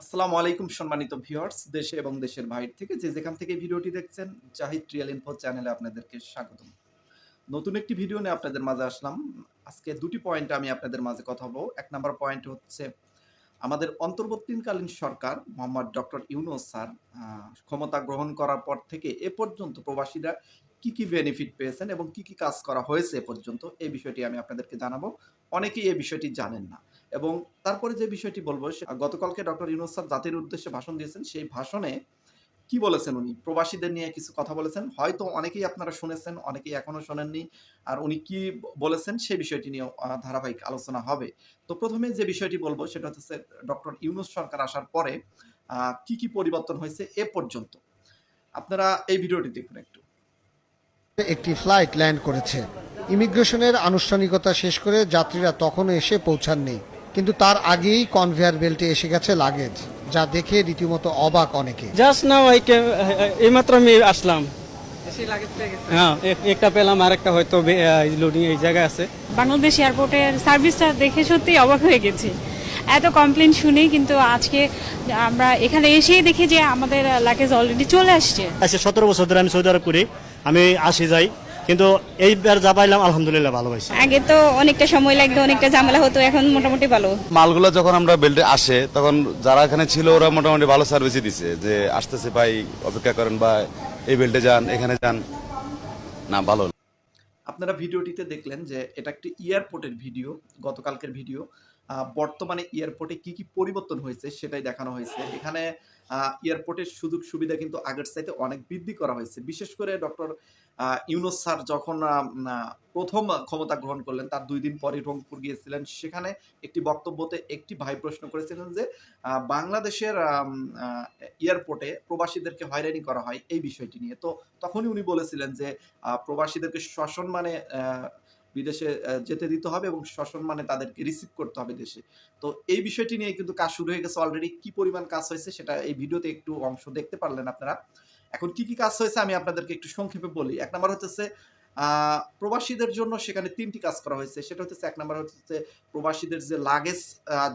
আসসালামু আলাইকুম সম্মানিত ভিউয়ার্স, দেশে এবং দেশের বাইরে থেকে যে যেখান থেকে ভিডিওটি দেখছেন, জাহিদ রিয়েল ইনফো চ্যানেলে আপনাদেরকে স্বাগতম। নতুন একটি ভিডিও নিয়ে আপনাদের মাঝে আসলাম। আজকে দুটি পয়েন্ট আমি আপনাদের মাঝে কথা বলব। এক নম্বর পয়েন্ট হচ্ছে আমাদের অন্তর্বর্তীকালীন সরকার মোহাম্মদ ডক্টর ইউনুস স্যার ক্ষমতা গ্রহণ করার পর থেকে এ পর্যন্ত প্রবাসীরা কি কি বেনিফিট পেয়েছেন এবং কি কি কাজ করা হয়েছে এ পর্যন্ত এই বিষয়টি আমি আপনাদেরকে জানাব। অনেকেই এই বিষয়টি জানেন না। এবং তারপরে যে বিষয়টি বলব গতকালকে ডক্টর ইউনুস স্যার জাতির উদ্দেশ্যে ভাষণ দিয়েছেন। সেই ভাষণে কি বলেছেন উনি? প্রবাসীদের নিয়ে কিছু কথা বলেছেন। হয়তো অনেকেই আপনারা শুনেছেন, অনেকেই এখনও শোনেননি। আর উনি কি বলেছেন সেই বিষয়টি নিয়ে ধারাবাহিক আলোচনা হবে। তো প্রথমে যে বিষয়টি বলব, সেটা হচ্ছে ডক্টর ইউনুস সরকার আসার পরে কি কি পরিবর্তন হয়েছে এ পর্যন্ত। আপনারা এই ভিডিওটি দেখুন একটু। একটি ফ্লাইট ল্যান্ড করেছে। ইমিগ্রেশনের আনুষ্ঠানিকতা শেষ করে যাত্রীরা তখনও এসে পৌঁছাননি। কিন্তু তার আগেই কনভেয়ার বেল্টে এসে গেছে লাগেজ যা দেখে রীতিমতো অবাক অনেকে। জাস্ট নাও আই এইমাত্র আমি আসলাম। হ্যাঁ একটা পেলাম আর একটা হয়তো লোডিং এই জায়গায় আছে। বাংলাদেশ এয়ারপোর্টের সার্ভিসটা দেখে সত্যি অবাক হয়ে গেছি। এত কমপ্লেন শুনি কিন্তু আজকে আমরা এখানে এসেই দেখি যে আমাদের লাগেজ অলরেডি চলে আসছে। আচ্ছা সতেরো বছর ধরে আমি সৌদি আরব করি আমি আসি যাই। কিন্তু এইবার যা পাইলাম আলহামদুলিল্লাহ ভালো পাইছি আগে তো অনেকটা সময় লাগতো অনেকটা ঝামেলা হতো এখন মোটামুটি ভালো। মালগুলো যখন আমরা বেল্টে আসে তখন যারা এখানে ছিল ওরা মোটামুটি ভালো সার্ভিসই দিছে যে আসতেছে ভাই অপেক্ষা করেন বা এই বেল্টে যান এখানে যান। না ভালো। আপনারা ভিডিওটিতে দেখলেন যে এটা একটি এয়ারপোর্টের ভিডিও গতকালকের ভিডিও। আহ, বর্তমানে এয়ারপোর্টে কি কি পরিবর্তন হয়েছে সেটাই দেখানো হয়েছে। এখানে আহ, এয়ারপোর্টের সুযোগ সুবিধা কিন্তু আগের চাইতে অনেক বৃদ্ধি করা হয়েছে। বিশেষ করে ডক্টর ইউনুস স্যার যখন প্রথম ক্ষমতা গ্রহণ করলেন তার দুই দিন পরে রংপুর গিয়েছিলেন সেখানে একটি বক্তব্যতে একটি ভাই প্রশ্ন করেছিলেন যে বাংলাদেশের এয়ারপোর্টে প্রবাসীদেরকে হয়রানি করা হয় এই বিষয়টি নিয়ে। তো তখনই উনি বলেছিলেন যে প্রবাসীদেরকে সসম্মানে আহ, বিদেশে যেতে দিতে হবে এবং সসম্মানে তাদেরকে রিসিভ করতে হবে দেশে। তো এই বিষয়টি নিয়ে কিন্তু কাজ শুরু হয়ে গেছে অলরেডি কি পরিমাণ কাজ হয়েছে সেটা এই ভিডিওতে একটু অংশ দেখতে পারলেন আপনারা। এখন কি কি কাজ হয়েছে আমি আপনাদেরকে একটু সংক্ষেপে বলি। এক নম্বর হচ্ছে প্রবাসীদের জন্য সেখানে তিনটি কাজ করা হয়েছে। সেটা হচ্ছে এক নম্বর হচ্ছে প্রবাসীদের যে লাগেজ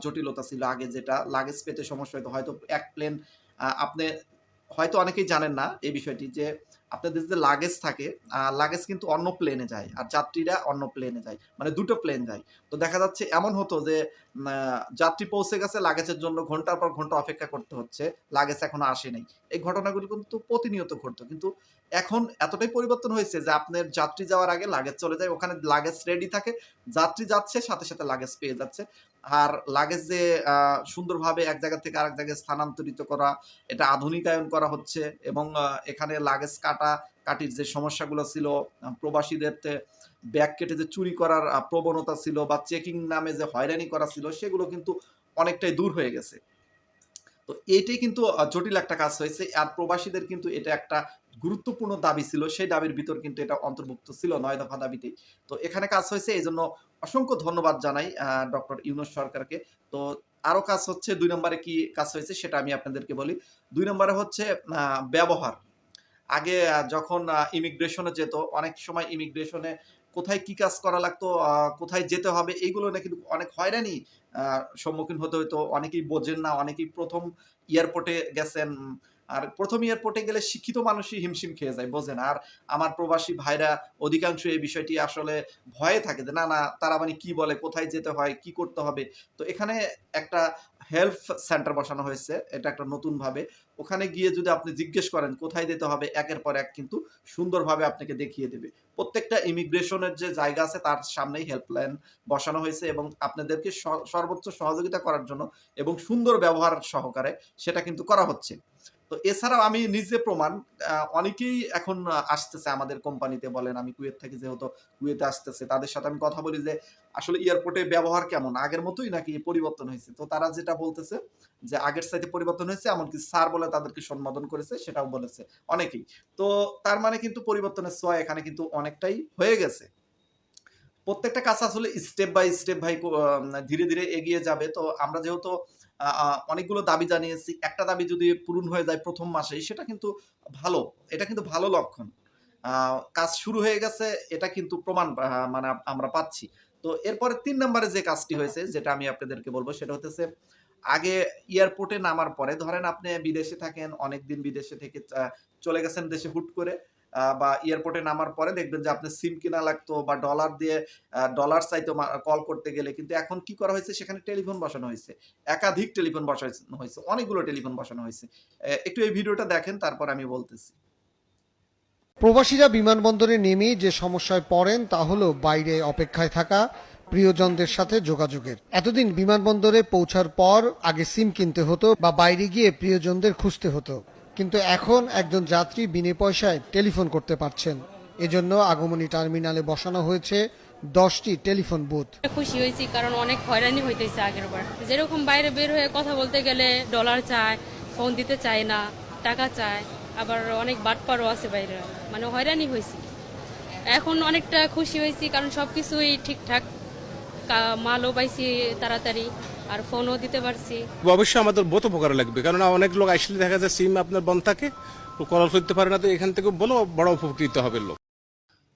জটিলতা ছিল আগে যেটা লাগেজ পেতে সমস্যা হতো হয়তো এক প্লেন আপনি হয়তো অনেকেই জানেন না এই বিষয়টি যে আপনাদের যে লাগেজ থাকে লাগেজ কিন্তু অন্য প্লেনে যায় আর যাত্রীরা অন্য প্লেনে যায় মানে দুটো প্লেন যায়। তো দেখা যাচ্ছে এমন হতো যে যাত্রী পৌঁছে গেছে লাগেজের জন্য, ঘণ্টার পর ঘণ্টা অপেক্ষা করতে হচ্ছে লাগেজ এখনও আসে নাই। এই ঘটনাগুলি কিন্তু প্রতিনিয়ত ঘটতো। কিন্তু এখন এতটাই পরিবর্তন হয়েছে যে, আপনার যাত্রী যাওয়ার আগে লাগেজ চলে যায়, ওখানে লাগেজ রেডি থাকে, যাত্রী যাচ্ছে, সাথে সাথে লাগেজ পেয়ে যাচ্ছে। আর লাগেজ যে সুন্দরভাবে এক জায়গা থেকে আরেক জায়গায় স্থানান্তরিত করা, এটা আধুনিকায়ন করা হচ্ছে এবং এখানে লাগেজ কাটা, কাটির যে সমস্যাগুলো ছিল প্রবাসীদের ব্যাগ কেটে যে চুরি করার প্রবণতা ছিল বা চেকিং নামে যে হয়রানি করা ছিল, সেগুলো কিন্তু অনেকটাই দূর হয়ে গেছে। তো এটাই কিন্তু জটিল একটা কাজ হয়েছে। আর প্রবাসীদের কিন্তু এটা একটা গুরুত্বপূর্ণ দাবি ছিল, সেই দাবির ভিতর কিন্তু এটা অন্তর্ভুক্ত ছিল নয় দফা দাবিতেই। তো এখানে কাজ হয়েছে এই জন্য অসংখ্য ধন্যবাদ জানাই ডক্টর ইউনুস সরকারকে। তো আরও কাজ হচ্ছে, দুই নম্বরে কি কাজ হয়েছে সেটা আমি আপনাদেরকে বলি। দুই নম্বরে হচ্ছে ব্যবহার। আগে যখন ইমিগ্রেশনে যেত, অনেক সময় ইমিগ্রেশনে কোথায় কি কাজ করা লাগতো কোথায় যেতে হবে, এইগুলো না কিন্তু অনেক হয়রানি সম্মুখীন হতে হতো অনেকেই বোঝেন না, অনেকেই প্রথম এয়ারপোর্টে গেছেন আর প্রথম এয়ারপোর্টে গেলে শিক্ষিত মানুষই হিমশিম খেয়ে যায় বোঝেন আর আমার প্রবাসী ভাইরা অধিকাংশ এই বিষয়টি আসলে ভয়ে থাকে যে, না না, তারা মানে কি বলে, কোথায় যেতে হয়, কি করতে হবে? তো এখানে একটা হেল্প সেন্টার বসানো হয়েছে, এটা একটা নতুন ভাবে ওখানে গিয়ে যদি আপনি জিজ্ঞেস করেন, কোথায় যেতে হবে? একের পর এক কিন্তু সুন্দরভাবে আপনাকে দেখিয়ে দেবে। প্রত্যেকটা ইমিগ্রেশনের যে জায়গা আছে, তার সামনেই হেল্পলাইন বসানো হয়েছে এবং আপনাদেরকে সর্বোচ্চ সহযোগিতা করার জন্য এবং সুন্দর ব্যবহার সহকারে সেটা কিন্তু করা হচ্ছে। তো এছাড়াও আমি নিজে প্রমাণ অনেকেই এখন আসতেছে আমাদের কোম্পানিতে বলেন, আমি কুয়েত থেকে যেহেতু কুয়েতে আসতেছে, তাদের সাথে আমি কথা বলি যে, আসলে এয়ারপোর্টে ব্যবহার কেমন? আগের মতোই নাকি পরিবর্তন হয়েছে? তো তারা যেটা বলতেছে যে, আগের সাথে পরিবর্তন হয়েছে, এমনকি স্যার বলে তাদেরকে সম্বোধন করেছে, সেটাও বলেছে অনেকেই। তো তার মানে কিন্তু পরিবর্তনের ছোঁয়া এখানে কিন্তু অনেকটাই হয়ে গেছে। প্রত্যেকটা কাজ আসলে স্টেপ বাই স্টেপ ভাই ধীরে ধীরে এগিয়ে যাবে। তো আমরা যেহেতু অনেকগুলো দাবি জানিয়েছি। একটা দাবি যদি পূরণ হয়ে যায় প্রথম মাসেই, সেটা কিন্তু ভালো। এটা কিন্তু ভালো লক্ষণ। কাজ শুরু হয়ে গেছে, এটা কিন্তু প্রমাণ মানে আমরা পাচ্ছি। তো এরপরে তিন নম্বরে যে কাজটি হয়েছে, যেটা আমি আপনাদেরকে বলব, সেটা হচ্ছে আগে এয়ারপোর্টে নামার পরে, ধরেন আপনি বিদেশে থাকেন, অনেকদিন বিদেশে থেকে চলে গেছেন দেশে হুট করে বা এয়ারপোর্টে নামার পরে দেখবেন যে আপনি সিম কিনা লাগতো বা ডলার দিয়ে ডলার চাইতো কল করতে গেলে। কিন্তু এখন কি করা হয়েছে? সেখানে টেলিফোন বসানো হয়েছে। একাধিক টেলিফোন বসানো হয়েছে। অনেকগুলো টেলিফোন বসানো হয়েছে। একটু এই ভিডিওটা দেখেন, তারপর আমি বলতেছি। প্রবাসীরা বিমানবন্দরে নেমেই যে সমস্যায় পড়েন, তা হলো বাইরে অপেক্ষায় থাকা প্রিয়জনদের সাথে যোগাযোগের। এতদিন বিমানবন্দরে পৌঁছার পর আগে সিম কিনতে হতো বা বাইরে গিয়ে প্রিয়জনদের খুঁজতে হতো। কিন্তু এখন একজন যাত্রী বিনে পয়সায় টেলিফোন করতে পারছেন। এজন্য আগমনী টার্মিনালে বসানো হয়েছে দশটি টেলিফোন বুথ। খুশি হয়েছি কারণ অনেক হয়রানি হইতেছে আগের বার যেরকম বাইরে বের হয়ে কথা বলতে গেলে ডলার চায় ফোন দিতে চায় না, টাকা চায়, আবার অনেক বাটপারও আছে বাইরে। মানে হয়রানি হয়েছি। এখন অনেকটা খুশি হয়েছি কারণ সব কিছুই ঠিকঠাক মালও পাইছি তাড়াতাড়ি। আর ফোনও দিতে পারছি। অবশ্যই আমাদের বহু উপকার লাগবে। কারণ অনেক লোক আসলে দেখা যায় সিম আপনার বন্ধ থাকে কল করতে পারে না, তো এখান থেকে বলো বড় উপকৃত হবে লোক।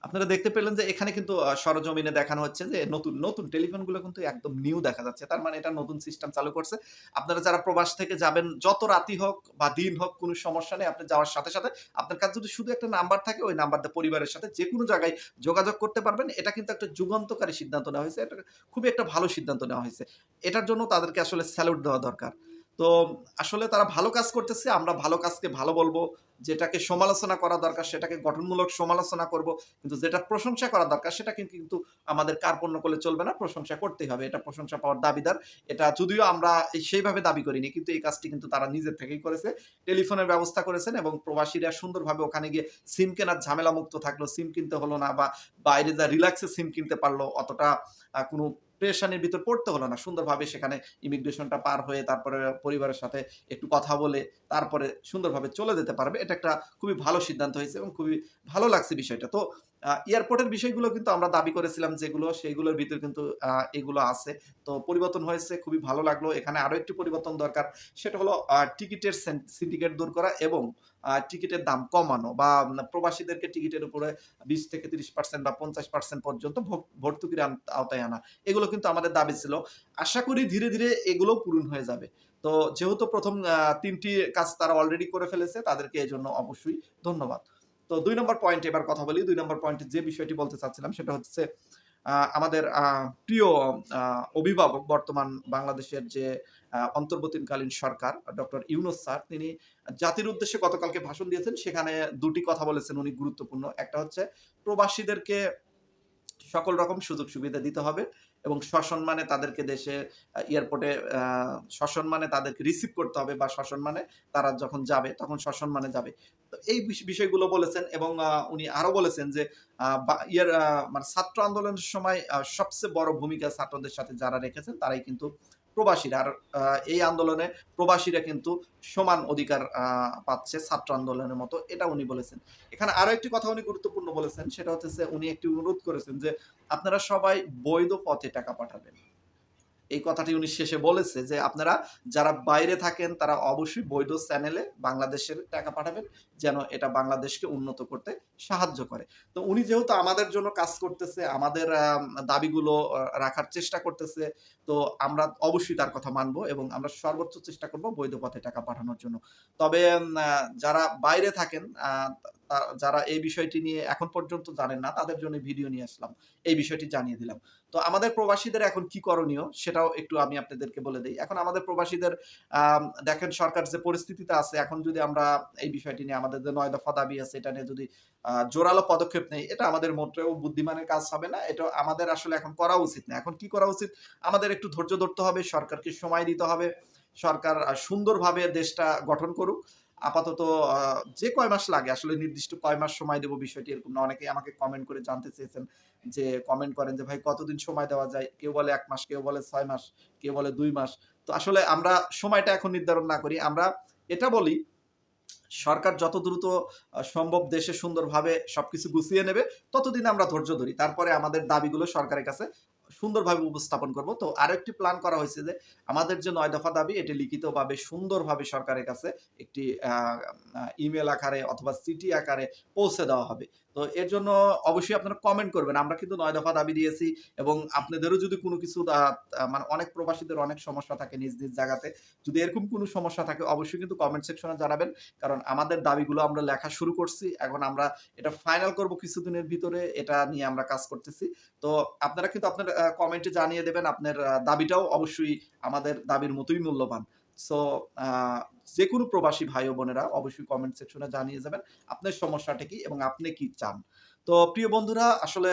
আপনারা দেখতে পেলেন যে এখানে কিন্তু সরজমিনে দেখানো হচ্ছে যে নতুন নতুন টেলিফোনগুলো কিন্তু একদম নিউ দেখা যাচ্ছে। তার মানে এটা নতুন সিস্টেম চালু করছে। আপনারা যারা প্রবাস থেকে যাবেন, যত রাতি হোক বা দিন হোক, কোনো সমস্যা নেই, আপনি যাওয়ার সাথে সাথে আপনার কাছে যদি শুধু একটা নাম্বার থাকে, ওই নাম্বার দিয়ে পরিবারের সাথে যে কোনো জায়গায় যোগাযোগ করতে পারবেন। এটা কিন্তু একটা যুগান্তকারী সিদ্ধান্ত নেওয়া হয়েছে। এটা খুবই একটা ভালো সিদ্ধান্ত নেওয়া হয়েছে। এটার জন্য তাদেরকে আসলে স্যালুট দেওয়া দরকার। তো আসলে তারা ভালো কাজ করতেছে, আমরা ভালো কাজকে ভালো বলব, যেটাকে সমালোচনা করা দরকার, সেটাকে গঠনমূলক সমালোচনা করব, কিন্তু যেটা প্রশংসা করা দরকার, সেটা কিন্তু আমাদের কার্পণ্য করলে চলবে না, প্রশংসা করতেই হবে, এটা প্রশংসা পাওয়ার দাবিদার, এটা যদিও আমরা সেইভাবে দাবি করিনি, কিন্তু এই কাজটি কিন্তু তারা নিজের থেকেই করেছে, টেলিফোনের ব্যবস্থা করেছেন এবং প্রবাসীরা সুন্দরভাবে ওখানে গিয়ে সিম কেনার ঝামেলা মুক্ত থাকল, সিম কিনতে হলো না বা বাইরে যা রিল্যাক্সে সিম কিনতে পারল, অতটা কোনো প্রেশানির ভিতর পড়তে হলো না। সুন্দরভাবে সেখানে ইমিগ্রেশনটা পার হয়ে তারপরে পরিবারের সাথে একটু কথা বলে তারপরে সুন্দরভাবে চলে যেতে পারবে। এটা একটা খুবই ভালো সিদ্ধান্ত হয়েছে এবং খুবই ভালো লাগছে বিষয়টা। তো এয়ারপোর্টের বিষয়গুলো কিন্তু আমরা দাবি করেছিলাম যেগুলো সেগুলোর ভিতর কিন্তু এগুলো আছে। তো পরিবর্তন হয়েছে, খুবই ভালো লাগল। এখানে আরও একটি পরিবর্তন দরকার, সেটা হলো টিকিটের সিন্ডিকেট দূর করা এবং টিকিটের দাম কমানো বা প্রবাসীদেরকে টিকিটের উপরে বিশ থেকে তিরিশ পার্সেন্ট বা পঞ্চাশ পার্সেন্ট পর্যন্ত ভর্তুকির আওতায় আনা। এগুলো কিন্তু আমাদের দাবি ছিল। আশা করি ধীরে ধীরে এগুলো পূরণ হয়ে যাবে। তো যেহেতু প্রথম তিনটি কাজ তারা অলরেডি করে ফেলেছে, তাদেরকে এই জন্য অবশ্যই ধন্যবাদ। তো দুই নম্বর পয়েন্ট এবার কথা বলি। দুই নম্বর পয়েন্টে যে বিষয়টি বলতে চাচ্ছিলাম সেটা হচ্ছে আমাদের প্রিয় অভিভাবক বর্তমান বাংলাদেশের যে অন্তর্বর্তীকালীন সরকার, ডক্টর ইউনুস স্যার, তিনি জাতির উদ্দেশ্যে গতকালকে ভাষণ দিয়েছেন। সেখানে দুটি কথা বলেছেন উনি গুরুত্বপূর্ণ। একটা হচ্ছে, প্রবাসীদেরকে সকল রকম সুযোগ সুবিধা দিতে হবে। এবং সসম্মানে তাদেরকে দেশে এয়ারপোর্টে সসম্মানে তাদেরকে রিসিভ করতে হবে বা সসম্মানে তারা যখন যাবে তখন সসম্মানে যাবে। তো এই বিষ- বিষয়গুলো বলেছেন এবং উনি আরও বলেছেন যে ইয়ার মানে ছাত্র আন্দোলনের সময় সবচেয়ে বড় ভূমিকা ছাত্রদের সাথে যারা রেখেছেন তারাই কিন্তু প্রবাসীরা। আর এই আন্দোলনে প্রবাসীরা কিন্তু সমান অধিকার পাচ্ছে ছাত্র আন্দোলনের মতো, এটা উনি বলেছেন। এখানে আরও একটি কথা উনি গুরুত্বপূর্ণ বলেছেন, সেটা হচ্ছে উনি একটি অনুরোধ করেছেন যে আপনারা সবাই বৈধ পথে টাকা পাঠাবেন। এই কথাটি উনি শেষে বলেছে যে আপনারা যারা বাইরে থাকেন, তারা অবশ্যই বৈধ চ্যানেলে বাংলাদেশের টাকা পাঠাবেন যেন এটা বাংলাদেশকে উন্নত করতে সাহায্য করে। তো উনি যেহেতু আমাদের জন্য কাজ করতেছে, আমাদের দাবিগুলো রাখার চেষ্টা করতেছে, তো আমরা অবশ্যই তার কথা মানব এবং আমরা সর্বোচ্চ চেষ্টা করব বৈধ পথে টাকা পাঠানোর জন্য। তবে যারা বাইরে থাকেন যারা এই বিষয়টি নিয়ে এখন পর্যন্ত জানেন না, তাদের জন্য ভিডিও নিয়ে আসলাম। এই বিষয়টি জানিয়ে দিলাম। তো আমাদের প্রবাসীদের এখন কি করণীয় সেটাও একটু আমি আপনাদেরকে বলে দিই। এখন আমাদের প্রবাসীদের দেখেন সরকার যে পরিস্থিতিতে আছে, এখন যদি আমরা এই বিষয়টি নিয়ে আমাদের যে নয় দফা দাবি আছে, এটা নিয়ে যদি জোরালো পদক্ষেপ নেই, এটা আমাদের মোটেও বুদ্ধিমানের কাজ হবে না, এটা আমাদের আসলে এখন করা উচিত না। এখন কি করা উচিত? আমাদের একটু ধৈর্য ধরতে হবে, সরকারকে সময় দিতে হবে, সরকার সুন্দরভাবে দেশটা গঠন করুক। আপাতত যে কয় মাস লাগে, আসলে নির্দিষ্ট কয় মাস সময় দেবো বিষয়টি এরকম না। অনেকেই আমাকে কমেন্ট করে জানতে চেয়েছেন যে কমেন্ট করেন যে, ভাই, কতদিন সময় দেওয়া যায়? কেউ বলে এক মাস, কেউ বলে ছয় মাস, কেউ বলে দুই মাস। তো আসলে আমরা সময়টা এখন নির্ধারণ না করি। আমরা এটা বলি, সরকার যত দ্রুত সম্ভব দেশে সুন্দরভাবে সবকিছু গুছিয়ে নেবে, ততদিন আমরা ধৈর্য ধরি। তারপরে আমাদের দাবিগুলো সরকারের কাছে সুন্দরভাবে উপস্থাপন করব। তো আরও একটি প্ল্যান করা হয়েছে যে আমাদের যে নয় দফা দাবি, এটি লিখিতভাবে সুন্দরভাবে সরকারের কাছে একটি ইমেল আকারে অথবা চিঠি আকারে পৌঁছে দেওয়া হবে। তো এর জন্য অবশ্যই আপনারা কমেন্ট করবেন। আমরা কিন্তু নয় দফা দাবি দিয়েছি এবং আপনাদেরও যদি কোনো কিছু মানে অনেক প্রবাসীদের অনেক সমস্যা থাকে নিজ নিজ জায়গাতে, যদি এরকম কোনো সমস্যা থাকে অবশ্যই কিন্তু কমেন্ট সেকশনে জানাবেন। কারণ আমাদের দাবিগুলো আমরা লেখা শুরু করছি, এখন আমরা এটা ফাইনাল করব কিছুদিনের ভিতরে, এটা নিয়ে আমরা কাজ করতেছি। তো আপনারা কিন্তু আপনার কমেন্টে জানিয়ে দেবেন, আপনার দাবিটাও অবশ্যই আমাদের দাবির মতোই মূল্যবান। সো যে কোনো প্রবাসী ভাই ও বোনেরা অবশ্যই কমেন্ট সেকশনে জানিয়ে যাবেন আপনার সমস্যাটা কি এবং আপনি কি চান। তো প্রিয় বন্ধুরা, আসলে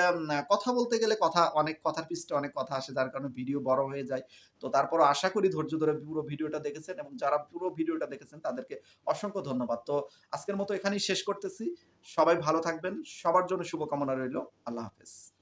কথা বলতে গেলে কথা, অনেক কথার পিছনে অনেক কথা আসে, যার কারণে ভিডিও বড় হয়ে যায়। তো তারপর আশা করি ধৈর্য ধরে পুরো ভিডিওটা দেখেছেন এবং যারা পুরো ভিডিওটা দেখেছেন তাদেরকে অসংখ্য ধন্যবাদ। তো আজকের মতো এখানেই শেষ করতেছি। সবাই ভালো থাকবেন। সবার জন্য শুভকামনা রইল। আল্লাহ হাফেজ।